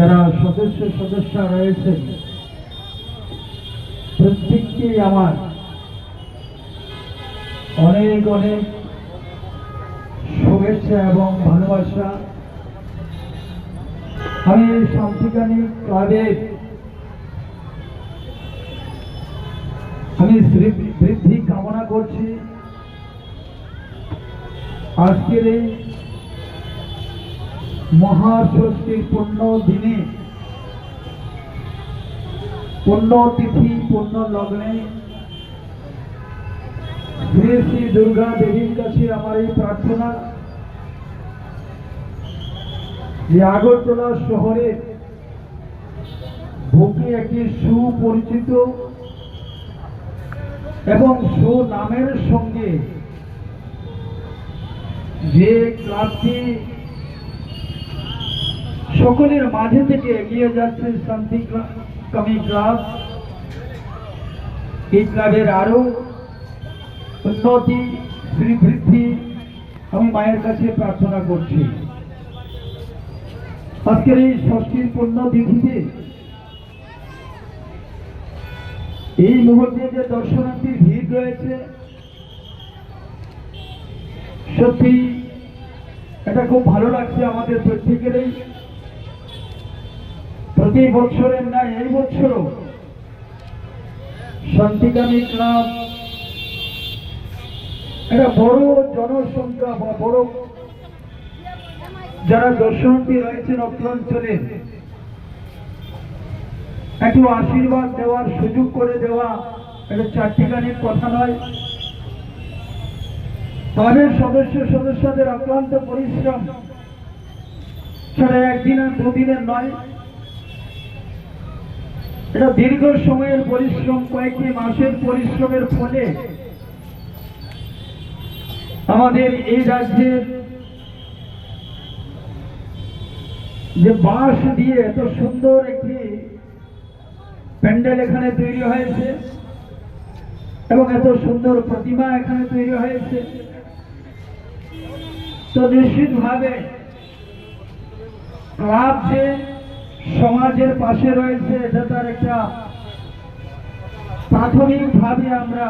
যারা সদস্য সদস্য রয়েছে প্রত্যেককেই আমার অনেক অনেক শুভেচ্ছা এবং ভালোবাসা। আমি এই শান্তিকানী ক্লাবের আমি বৃদ্ধি কামনা করছি। আজকের এই মহাষষ্ঠীর পুণ্য দিনে পুণ্য তিথি পুণ্য লগ্নে শ্রী শ্রী দুর্গা দেবীর কাছে আমার এই প্রার্থনা। যে আগরতলা শহরে বুকে একটি সুপরিচিত এবং সুনামের সঙ্গে যে ক্লাবটি সকলের মাঝে থেকে এগিয়ে যাচ্ছে শান্তি কামী ক্লাব। এই ক্লাবের আরও উন্নতি, শ্রীবৃদ্ধি আমি মায়ের কাছে প্রার্থনা করছি। আজকের এই ষষ্ঠীর তিথিতে এই মুহূর্তে যে দর্শনার্থীর ভিড় রয়েছে সত্যি এটা খুব ভালো লাগছে আমাদের প্রত্যেকেরই। প্রতি বছরের না এই বছরও শান্তিকামী ক্লাব, একটা বড় জনসংখ্যা বা বড় যারা দর্শনার্থী রয়েছেন অত্যাঞ্চলে একটু আশীর্বাদ দেওয়ার সুযোগ করে দেওয়া এটা চারটিখানির কথা নয়। তাদের সদস্য সদস্যদের অক্লান্ত পরিশ্রম সেটা একদিন আর দুদিনের নয়। এটা দীর্ঘ সময়ের পরিশ্রম, কয়েকটি মাসের পরিশ্রমের ফলে আমাদের এই রাজ্যের যে বাঁশ দিয়ে এত সুন্দর একটি প্যান্ডেল এখানে তৈরি হয়েছে এবং এত সুন্দর প্রতিমা এখানে তৈরি হয়েছে। তো নিশ্চিতভাবে ক্লাব যে সমাজের পাশে রয়েছে এটা তার একটা প্রাথমিকভাবে আমরা।